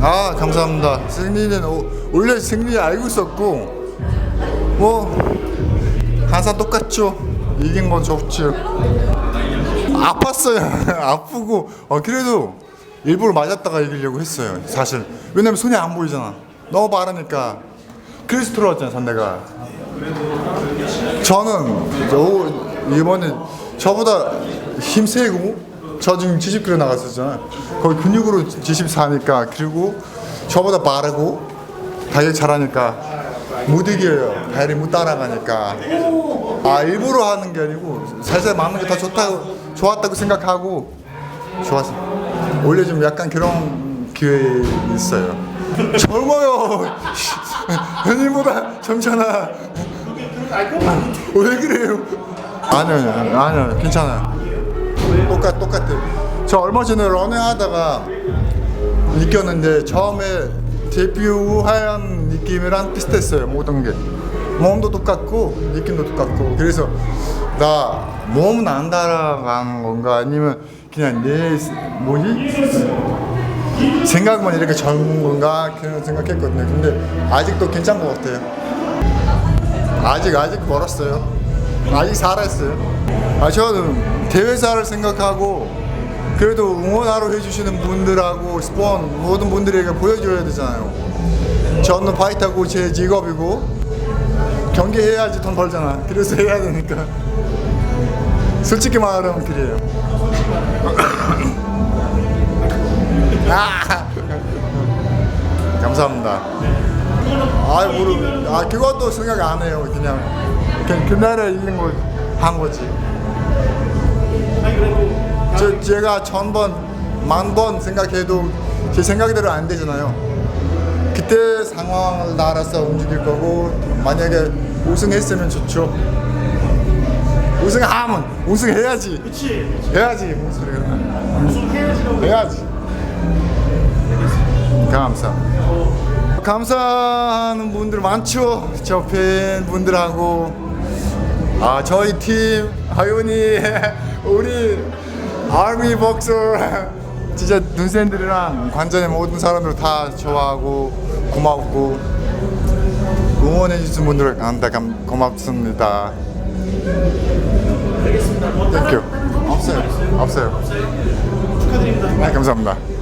아 감사합니다. 승리는 오- 원래 승리 알고 있었고 뭐 항상 똑같죠. 이긴 건 좋죠. 아팠어요. 아프고 어, 그래도 일부러 맞았다가 이기려고 했어요. 사실 왜냐면 손이 안 보이잖아. 너무 빠르니까 그래서 들어왔잖아 상대가. 저는 저 이번에 저보다 힘 세고 저 지금 70kg 나갔었잖아. 거의 근육으로 74니까 그리고 저보다 빠르고 다이어트 잘하니까 못 이겨요. 다이어트 못 따라가니까. 아 일부러 하는 게 아니고 살살 맞는 게 다 좋다고 좋았다고 생각하고 좋았어. 원래 좀 약간 그런 기회 있어요. 젊어요. 현님보다 젊잖아. 왜 그래요? 아니요, 아니요, 아니요, 괜찮아요. 똑같, 똑같아. 저 얼마 전에 러닝 하다가 느꼈는데 처음에 데뷔한 느낌이랑 비슷했어요, 모든 게. 몸도 똑같고, 느낌도 똑같고. 그래서 나 몸은 안 따라가는 건가 아니면 그냥 내, 뭐지? 생각만 이렇게 젊은 건가? 그런 생각했거든요. 근데 아직도 괜찮은 것 같아요. 아직 아직 멀었어요. 아직 살아있어요. 아 저는 대회사를 생각하고 그래도 응원하러 해주시는 분들하고 스폰 모든 분들에게 보여줘야 되잖아요. 저는 파이터고 제 직업이고 경기 해야지 돈 벌잖아. 그래서 해야 되니까. 솔직히 말하면 그래요. 아, 감사합니다. 아 모르 아 그것도 생각 안 해요. 그냥 그냥 그날에 있는 걸 한 거지. 저 제가 천 번 만 번 생각해도 제 생각대로 안 되잖아요. 그때 상황을 따라서 움직일 거고 만약에 우승했으면 좋죠. 우승하면 우승해야지. 그치. 해야지 무슨 소리야. 우승해야지라고 해야지. 감사. 감사하는 분들 많죠. 저 팬분들하고 아 저희 팀 하윤이 우리 아미 복서 진짜 눈샌들이랑 관전의 모든 사람들 다 좋아하고 고맙고 응원해 주신 분들한테 감, 고맙습니다. 알겠습니다 뭐 땡큐. 거 없어요. 없어요. 축하드립니다 네, 감사합니다.